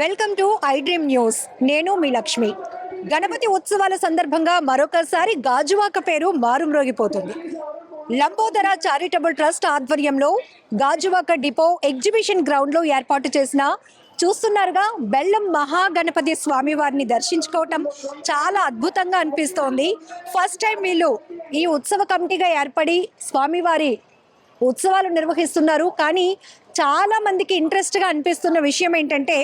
Welcome to I dream news. నేను మీ లక్ష్మి. గణపతి ఉత్సవాల సందర్భంగా మరొకసారి గాజువాక పేరు మారుమ్రోగిపోతుంది. లంబోదర చారిటబుల్ ట్రస్ట్ ఆధ్వర్యంలో గాజువాక డిపో ఎగ్జిబిషన్ గ్రౌండ్లో ఏర్పాటు చేసిన చూస్తున్నారుగా బెల్లం మహాగణపతి స్వామి వారిని దర్శించుకోవటం చాలా అద్భుతంగా అనిపిస్తోంది. ఫస్ట్ టైం వీళ్ళు ఈ ఉత్సవ కమిటీగా ఏర్పడి స్వామివారి ఉత్సవాలు నిర్వహిస్తున్నారు. కానీ చాలా మందికి ఇంట్రెస్ట్గా అనిపిస్తున్న విషయం ఏంటంటే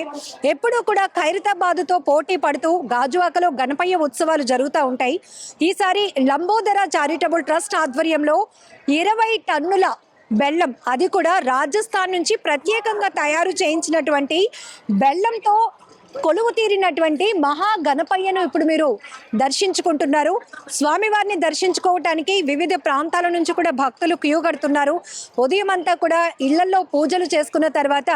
ఎప్పుడూ కూడా ఖైరతాబాద్తో పోటీ పడుతూ గాజువాకలో గణపయ్య ఉత్సవాలు జరుగుతూ ఉంటాయి. ఈసారి లంబోదర చారిటబుల్ ట్రస్ట్ ఆధ్వర్యంలో ఇరవై టన్నుల బెల్లం అది కూడా రాజస్థాన్ నుంచి ప్రత్యేకంగా తయారు చేయించినటువంటి బెల్లంతో కొలువు తీరినటువంటి మహా గణపయ్యను ఇప్పుడు మీరు దర్శించుకుంటున్నారు. స్వామివారిని దర్శించుకోవటానికి వివిధ ప్రాంతాల నుంచి కూడా భక్తులు క్యూ కడుతున్నారు. ఉదయం అంతా కూడా ఇళ్ళలో పూజలు చేసుకున్న తర్వాత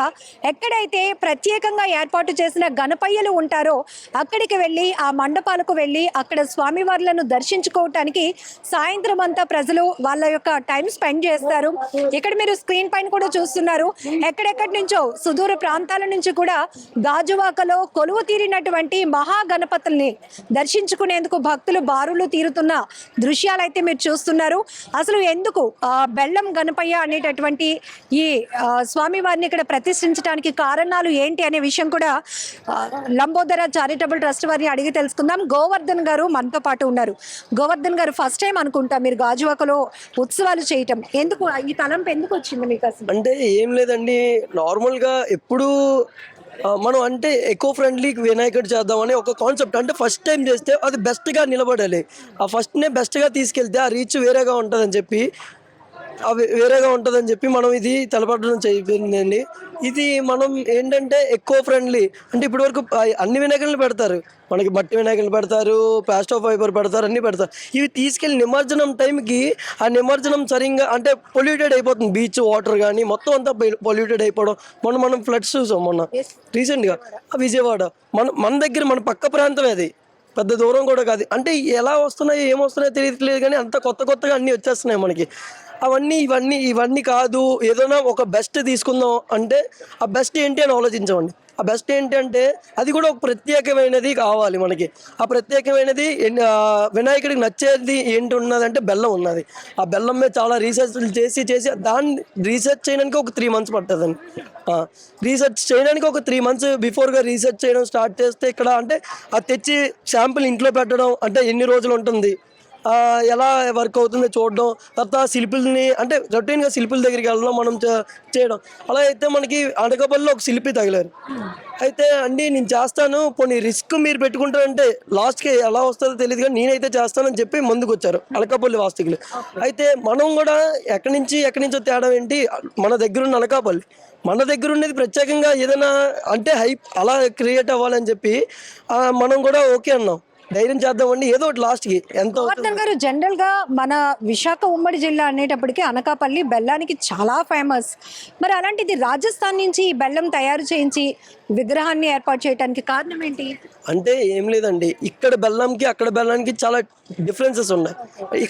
ఎక్కడైతే ప్రత్యేకంగా ఏర్పాటు చేసిన గణపయ్యలు ఉంటారో అక్కడికి వెళ్ళి ఆ మండపాలకు వెళ్ళి అక్కడ స్వామివార్లను దర్శించుకోవటానికి సాయంత్రం అంతా ప్రజలు వాళ్ళ యొక్క టైం స్పెండ్ చేస్తారు. ఇక్కడ మీరు స్క్రీన్ పైన కూడా చూస్తున్నారు. ఎక్కడెక్కడి నుంచో సుదూర ప్రాంతాల నుంచి కూడా గాజువాకలో కొలువు తీరినటువంటి మహాగణపతుల్ని దర్శించుకునేందుకు భక్తులు బారులు తీరుతున్న దృశ్యాలు అయితే మీరు చూస్తున్నారు. అసలు ఎందుకు బెల్లం గణపయ్య అనేటటువంటి ఈ స్వామివారిని ఇక్కడ ప్రతిష్ఠించడానికి కారణాలు ఏంటి అనే విషయం కూడా లంబోదర చారిటబుల్ ట్రస్ట్ వారిని అడిగి తెలుసుకుందాం. గోవర్ధన్ గారు మనతో పాటు ఉన్నారు. గోవర్ధన్ గారు ఫస్ట్ టైం అనుకుంటా మీరు గాజువాకలో ఉత్సవాలు చేయటం. ఎందుకు ఈ తలంపు ఎందుకు వచ్చింది మీకు అసలు? అంటే ఏం లేదండి. నార్మల్గా ఎప్పుడూ మనం అంటే ఎకో ఫ్రెండ్లీ వినాయకుడు చేద్దామని ఒక కాన్సెప్ట్ అంటే ఫస్ట్ టైం చేస్తే అది బెస్ట్గా నిలబడాలి. ఆ ఫస్ట్నే బెస్ట్గా తీసుకెళ్తే ఆ రీచ్ వేరేగా ఉంటుందని చెప్పి అవి వేరేగా ఉంటుందని చెప్పి మనం ఇది తెలపడం చెప్పిందండి ఇది మనం ఏంటంటే ఎక్కువ ఫ్రెండ్లీ అంటే ఇప్పటివరకు ఆ- అన్ని వినాయకులు పెడతారు. మనకి బట్టి వినాయకులు పెడతారు ప్లాస్టో ఫైబర్ పెడతారు అన్ని పెడతారు. ఇవి తీసుకెళ్ళి నిమజ్జనం టైంకి ఆ నిమజ్జనం సరిగ్గా అంటే పొల్యూటెడ్ అయిపోతుంది. బీచ్ వాటర్ కానీ మొత్తం అంతా పొల్యూటెడ్ అయిపోవడం. మొన్న మనం ఫ్లడ్స్ చూసాం మొన్న. రీసెంట్గా. విజయవాడ. మన మన దగ్గర మన పక్క ప్రాంతమే అది. పెద్ద దూరం కూడా కాదు. అంటే ఎలా వస్తున్నాయో ఏం వస్తున్నాయో తెలియట్లేదు కానీ అంత కొత్త కొత్తగా అన్నీ వచ్చేస్తున్నాయి మనకి. అవన్నీ ఇవన్నీ ఇవన్నీ కాదు. ఏదైనా ఒక బెస్ట్ తీసుకుందాం అంటే ఆ బెస్ట్ ఏంటి అని ఆలోచించమండి. ఆ బెస్ట్ ఏంటి అంటే అది కూడా ఒక ప్రత్యేకమైనది కావాలి మనకి. ఆ ప్రత్యేకమైనది వినాయకుడికి నచ్చేది ఏంటి ఉన్నదంటే బెల్లం ఉన్నది. ఆ బెల్లం మీద చాలా రీసెర్చ్ చేసి చేసి దాన్ని రీసెర్చ్ చేయడానికి ఒక త్రీ మంత్స్ పడుతుందండి. రీసెర్చ్ చేయడానికి ఒక త్రీ మంత్స్ బిఫోర్గా రీసెర్చ్ చేయడం స్టార్ట్ చేస్తే ఇక్కడ అంటే అది తెచ్చి శాంపిల్ ఇంట్లో పెట్టడం అంటే ఎన్ని రోజులు ఉంటుంది? ఎలా వర్క్ అవుతుందో చూడడం తర్వాత శిల్పుల్ని అంటే రొటీన్గా శిల్పుల దగ్గరికి వెళ్ళడం మనం చేయడం. అలా అయితే మనకి అనకపల్లిలో ఒక శిల్పి తగిలారు. అయితే అండి నేను చేస్తాను కొన్ని రిస్క్ మీరు పెట్టుకుంటారంటే లాస్ట్కి ఎలా వస్తుందో తెలియదు కానీ నేనైతే చేస్తానని చెప్పి ముందుకు వచ్చారు అనకాపల్లి వాస్తవికులు అయితే మనం కూడా ఎక్కడి నుంచి ఎక్కడి నుంచో తేడా ఏంటి? మన దగ్గర ఉన్న అనకాపల్లి. మన దగ్గర ఉన్నది ప్రత్యేకంగా ఏదైనా అంటే హైప్ అలా క్రియేట్ అవ్వాలని చెప్పి మనం కూడా ఓకే అన్నాం. ధైర్యం చేద్దామండి. ఏదో ఒకటి లాస్ట్కి ఎంత గోవర్ధన్ గారు జనరల్గా మన విశాఖ ఉమ్మడి జిల్లా అనేటప్పటికీ అనకాపల్లి బెల్లానికి చాలా ఫేమస్ మరి అలాంటిది రాజస్థాన్ నుంచి ఈ బెల్లం తయారు చేయించి విగ్రహాన్ని ఏర్పాటు చేయడానికి కారణం ఏంటి? అంటే ఏం లేదండి. ఇక్కడ బెల్లంకి అక్కడ బెల్లానికి చాలా డిఫరెన్సెస్ ఉన్నాయి.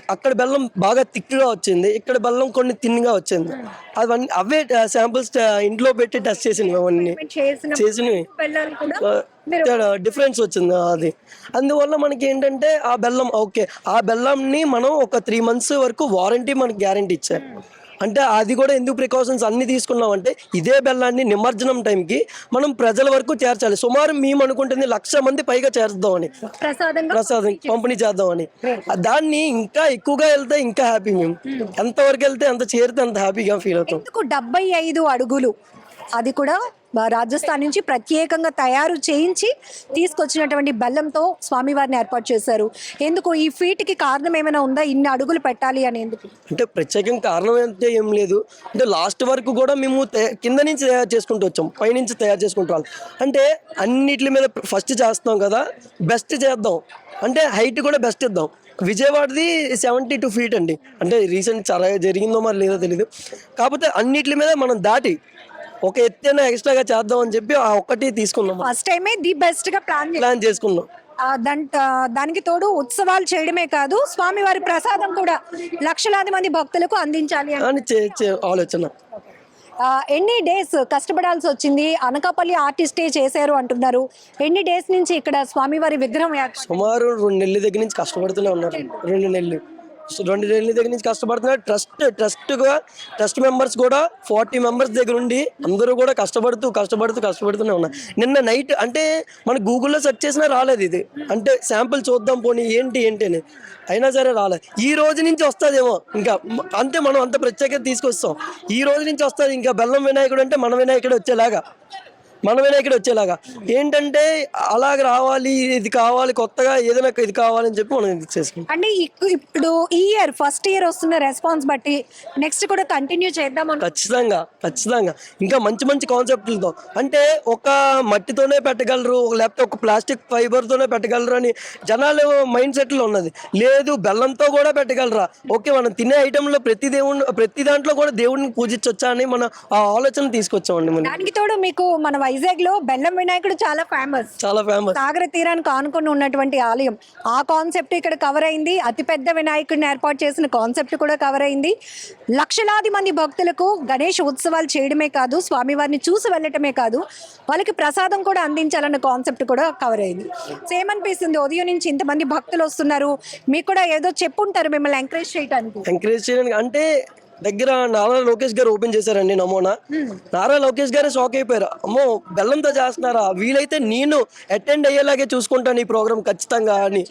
అక్కడ బెల్లం బాగా థిక్గా వచ్చింది. ఇక్కడ బెల్లం కొన్ని తిన్గా వచ్చింది. అవన్నీ అవే శాంపిల్స్ ఇంట్లో పెట్టి టెస్ట్ చేసినవి అవన్నీ. చేసిన చేసినవి. డిఫరెన్స్ వచ్చింది అది. అందువల్ల మనకి ఏంటంటే ఆ బెల్లం ఓకే. ఆ బెల్లంని మనం ఒక త్రీ మంత్స్ వరకు వారంటీ మనకి గ్యారంటీ ఇచ్చారు. అంటే అది కూడా ఎందుకు ప్రికాషన్స్ అన్ని తీసుకున్నామంటే ఇదే బెల్లాన్ని నిమజ్జనం టైంకి మనం ప్రజల వరకు చేర్చాలి. సుమారు మేము అనుకుంటుంది లక్ష మంది పైగా చేర్చుదామని. ప్రసాదం పంపిణీ చేద్దామని. దాన్ని ఇంకా ఎక్కువగా వెళ్తే ఇంకా హ్యాపీ మేము. ఎంతవరకు వెళ్తే ఎంత చేరితే అంత హ్యాపీగా ఫీల్ అవుతాం. డెబ్బై ఐదు అడుగులు? అది కూడా రాజస్థాన్ నుంచి ప్రత్యేకంగా తయారు చేయించి తీసుకొచ్చినటువంటి బెల్లంతో స్వామివారిని ఏర్పాటు చేశారు. ఎందుకు ఈ ఫీట్కి కారణం ఏమైనా ఉందా? ఇన్ని అడుగులు పెట్టాలి అని ఎందుకు అంటే ప్రత్యేకం కారణం అంటే ఏం లేదు. అంటే లాస్ట్ వరకు కూడా మేము కింద నుంచి తయారు చేసుకుంటూ వచ్చాం. పైనుంచి తయారు చేసుకుంటూ అంటే అన్నిటి మీద ఫస్ట్ చేస్తాం కదా బెస్ట్ చేద్దాం. అంటే హైట్ కూడా బెస్ట్ ఇద్దాం. విజయవాడది సెవెంటీ టూ ఫీట్ అండి. అంటే రీసెంట్ చాలా జరిగిందో మరి లేదో తెలియదు కాకపోతే అన్నిటి మీద మనం దాటి ఒక ఎత్తైనా ఎక్స్ట్రాగా చేద్దాం అని చెప్పి ఆ ఒక్కటి తీసుకున్నాం ఫస్ట్ టైమే ది బెస్ట్గా ప్లాన్ ప్లాన్ చేసుకున్నాం. దానికి తోడు ఉత్సవాలు చేయడమే కాదు స్వామివారి ప్రసాదం కూడా లక్షలాది మంది భక్తులకు అందించాలి అని. అని చే చే- ఆలోచన. ఆ, ఎన్ని డేస్ కష్టపడాల్సి వచ్చింది? అనకాపల్లి ఆర్టిస్టే చేశారు అంటున్నారు. ఎన్ని డేస్ నుంచి ఇక్కడ స్వామివారి విగ్రహం ఏర్పాటు- సుమారు రెండు నెలల దగ్గర నుంచి కష్టపడుతూనే ఉన్నారు. రెండు నెలలు. రెండు నెలల దగ్గర నుంచి కష్టపడుతున్నారు. ట్రస్ట్ ట్రస్ట్గా ట్రస్ట్ మెంబర్స్ కూడా ఫార్టీ మెంబర్స్ దగ్గర ఉండి అందరూ కూడా కష్టపడుతూ కష్టపడుతూ కష్టపడుతూనే ఉన్నారు. నిన్న నైట్ అంటే మన గూగుల్లో సెర్చ్ చేసినా రాలేదు ఇది. అంటే శాంపుల్ చూద్దాం పోనీ ఏంటి ఏంటి అని. అయినా సరే రాలేదు ఈ రోజు నుంచి వస్తుందేమో ఇంకా. అంతే మనం అంత ప్రత్యేకత తీసుకొస్తాం. ఈ రోజు నుంచి వస్తుంది ఇంకా బెల్లం వినాయకుడు అంటే మన వినాయకుడు వచ్చేలాగా. మన వినాయకుడు వచ్చేలాగా. ఏంటంటే అలాగ రావాలి ఇది కావాలి కొత్తగా ఏదైనా ఇది కావాలని చెప్పి మనం ఇది చేసుకుంటాం. అంటే ఇప్పుడు ఈ ఇయర్ ఫస్ట్ ఇయర్ వస్తున్న రెస్పాన్స్ బట్టి నెక్స్ట్ కూడా కంటిన్యూ చేద్దాం ఖచ్చితంగా ఖచ్చితంగా. ఇంకా మంచి మంచి కాన్సెప్ట్లతో. అంటే ఒక మట్టితోనే పెట్టగలరు లేకపోతే ఒక ప్లాస్టిక్ ఫైబర్తోనే పెట్టగలరు అని జనాలు మైండ్ సెట్లో ఉన్నది. లేదు బెల్లంతో కూడా పెట్టగలరా? ఓకే మనం తినే ఐటెంలో ప్రతి దేవుని ప్రతి దాంట్లో కూడా దేవుడిని పూజించవచ్చా అని మన ఆ ఆలోచన తీసుకొచ్చామండి మనం. దానికి తోడు మీకు మన వైజాగ్లో బెల్లం వినాయకుడు చాలా ఫేమస్ చాలా ఫేమస్ సాగర తీరానికి ఆనుకొని ఉన్నటువంటి ఆలయం. ఆ కాన్సెప్ట్ ఇక్కడ కవర్ అయింది. అతిపెద్ద వినాయకుడిని ఏర్పాటు చేసిన కాన్సెప్ట్ కూడా కవర్ అయింది. లక్షలాది మంది భక్తులకు గణేష్ ఉత్సవాలు చేయడమే కాదు స్వామివారిని చూసి వెళ్ళటమే కాదు వాళ్ళకి ప్రసాదం కూడా అందించాలన్న కాన్సెప్ట్ కూడా కవర్ అయింది. సేమ్ అనిపిస్తుంది ఉదయం నుంచి ఇంతమంది భక్తులు వస్తున్నారు. మీకు కూడా ఏదో చెప్పుంటారు మిమ్మల్ని ఎంకరేజ్ చేయడానికి ఎంకరేజ్ చేయడానికి. అంటే దగ్గర నారా లోకేష్ గారు ఓపెన్ చేశారండి నమోనా. నారా లోకేష్ గారు షాక్ అయిపోయారు. అమ్మో బెల్లంతో చేస్తున్నారా? వీలైతే నేను అటెండ్ అయ్యేలాగే చూసుకుంటాను ఈ ప్రోగ్రామ్ ఖచ్చితంగా అని.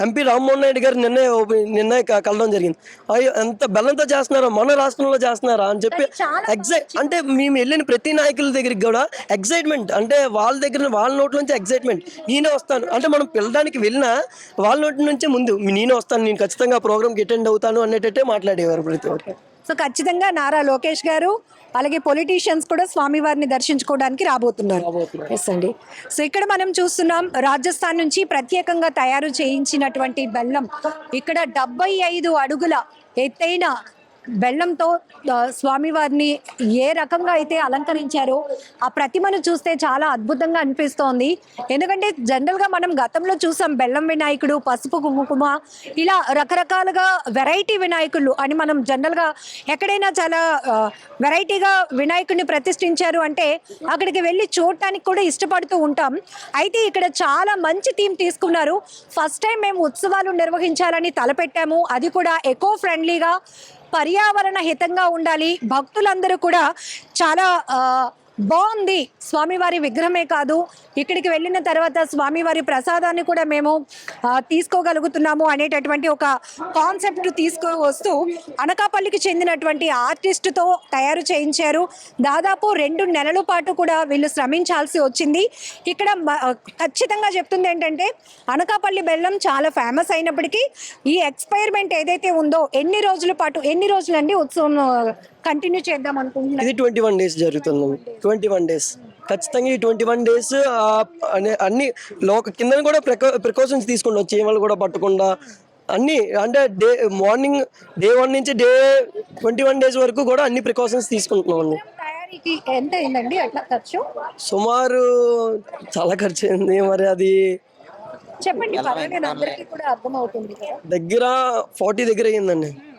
ఎంపీ రామ్మోహన్ నాయుడు గారు నిన్నే నిన్నే క- కలవడం జరిగింది. అయ్యో ఎంత బెల్లంతో చేస్తున్నారా? మన రాష్ట్రంలో చేస్తున్నారా? అని చెప్పి ఎగ్జైట్ అంటే మేము వెళ్ళిన ప్రతి నాయకుల దగ్గరికి కూడా ఎగ్జైట్మెంట్ అంటే వాళ్ళ దగ్గర వాళ్ళ నోట్ల నుంచి ఎగ్జైట్మెంట్ నేనే వస్తాను. అంటే మనం పిల్లడానికి వెళ్ళినా వాళ్ళ నోటి నుంచే ముందు నేనే వస్తాను. నేను ఖచ్చితంగా ప్రోగ్రామ్కి అటెండ్ అవుతాను అనేటట్టే మాట్లాడేవారు ప్రతి ఒక్కరు. సో ఖచ్చితంగా నారా లోకేష్ గారు అలాగే పొలిటీషియన్స్ కూడా స్వామివారిని దర్శించుకోవడానికి రాబోతున్నారు. ఎస్ అండి. సో ఇక్కడ మనం చూస్తున్నాం రాజస్థాన్ నుంచి ప్రత్యేకంగా తయారు చేయించినటువంటి బెల్లం ఇక్కడ డెబ్బై ఐదు అడుగుల ఎత్తైన బెల్లంతో స్వామివారిని ఏ రకంగా అయితే అలంకరించారో ఆ ప్రతిమను చూస్తే చాలా అద్భుతంగా అనిపిస్తోంది. ఎందుకంటే జనరల్గా మనం గతంలో చూసాం బెల్లం వినాయకుడు పసుపు కుంకుమ ఇలా రకరకాలుగా వెరైటీ వినాయకులు అని మనం జనరల్గా ఎక్కడైనా చాలా వెరైటీగా వినాయకుడిని ప్రతిష్ఠించారు అంటే అక్కడికి వెళ్ళి చూడటానికి కూడా ఇష్టపడుతూ ఉంటాం. అయితే ఇక్కడ చాలా మంచి థీమ్ తీసుకున్నారు. ఫస్ట్ టైం మేము ఉత్సవాలు నిర్వహించాలని తలపెట్టాము. అది కూడా ఎకో ఫ్రెండ్లీగా పర్యావరణ హితంగా ఉండాలి. భక్తులందరూ కూడా చాలా బాగుంది. స్వామివారి విగ్రహమే కాదు. ఇక్కడికి వెళ్ళిన తర్వాత స్వామివారి ప్రసాదాన్ని కూడా మేము తీసుకోగలుగుతున్నాము అనేటటువంటి ఒక కాన్సెప్ట్ తీసుకు వస్తూ అనకాపల్లికి చెందినటువంటి ఆర్టిస్ట్తో తయారు చేయించారు. దాదాపు రెండు నెలల పాటు కూడా వీళ్ళు శ్రమించాల్సి వచ్చింది. ఇక్కడ ఖచ్చితంగా చెప్తుంది ఏంటంటే అనకాపల్లి బెల్లం చాలా ఫేమస్ అయినప్పటికీ ఈ ఎక్స్పైర్మెంట్ ఏదైతే ఉందో ఎన్ని రోజుల పాటు ఎన్ని రోజులండి ఉత్సవం కంటిన్యూ చేద్దాం అనుకుంటున్నారు ఇది ట్వంటీ వన్ డేస్ జరుగుతుంది. ట్వంటీ వన్ డేస్ ఖచ్చితంగా ఈ ట్వంటీ వన్ డేస్ అన్ని లోక కింద కూడా ప్రికాషన్స్ తీసుకుంటాం చీమలు కూడా పట్టకుండా అన్ని అంటే డే మార్నింగ్ డే వన్ నుంచి డే ట్వంటీ వన్ డేస్ వరకు కూడా అన్ని ప్రికాషన్స్ తీసుకుంటున్నాం అండి. తయారీకి ఎంత అయిందండి అట్లా ఖర్చు? సుమారు చాలా ఖర్చు అయింది మరి అది. చెప్పండి పర్వాలేదు అందరికీ కూడా అర్థమవుతుంది కదా. దగ్గర ఫార్టీ దగ్గర అయ్యిందండి. ఆ,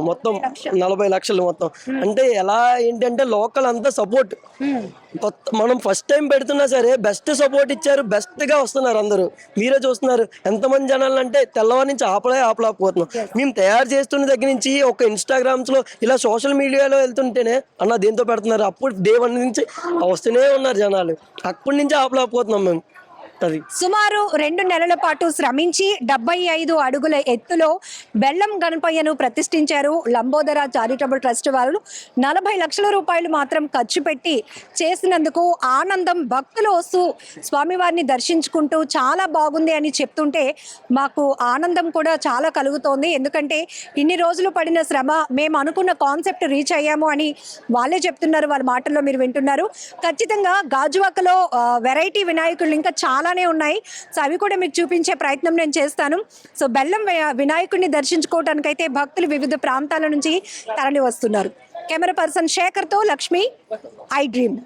మొత్తం నలభై లక్షలు. మొత్తం. అంటే ఎలా ఏంటంటే లోకల్ అంతా సపోర్ట్ కొత్త మనం ఫస్ట్ టైం పెడుతున్నా సరే బెస్ట్ సపోర్ట్ ఇచ్చారు బెస్ట్గా వస్తున్నారు అందరూ. మీరే చూస్తున్నారు. ఎంతమంది జనాలు అంటే తెల్లవారి నుంచి ఆపలే ఆపలేకపోతున్నాం. మేము తయారు చేస్తున్న దగ్గర నుంచి ఒక ఇన్స్టాగ్రామ్స్లో ఇలా సోషల్ మీడియాలో వెళ్తుంటేనే అన్న దేంతో పెడుతున్నారు? అప్పుడు డే వన్ నుంచి వస్తూనే ఉన్నారు జనాలు. అప్పటి నుంచి ఆపలేకపోతున్నాం మేము. అది సుమారు రెండు నెలల పాటు శ్రమించి డెబ్బై ఐదు అడుగుల ఎత్తులో బెల్లం గణపయ్యను ప్రతిష్ఠించారు లంబోదర చారిటబుల్ ట్రస్ట్ వాళ్ళు నలభై లక్షల రూపాయలు మాత్రం ఖర్చు పెట్టి చేసినందుకు ఆనందం భక్తులు వస్తూ స్వామివారిని దర్శించుకుంటూ చాలా బాగుంది అని చెప్తుంటే మాకు ఆనందం కూడా చాలా కలుగుతోంది. ఎందుకంటే ఇన్ని రోజులు పడిన శ్రమ మేము అనుకున్న కాన్సెప్ట్ రీచ్ అయ్యాము అని వాళ్ళే చెప్తున్నారు వాళ్ళ మాటల్లో మీరు వింటున్నారు. ఖచ్చితంగా గాజువాకలో వెరైటీ వినాయకులు ఇంకా చాలా చాలానే ఉన్నాయి. సో అవి కూడా మీకు చూపించే ప్రయత్నం నేను చేస్తాను. సో బెల్లం వినాయకుడిని దర్శించుకోవడానికైతే భక్తులు వివిధ ప్రాంతాల నుంచి తరలి వస్తున్నారు. కెమెరా పర్సన్ శేఖర్తో లక్ష్మి ఐ డ్రీమ్.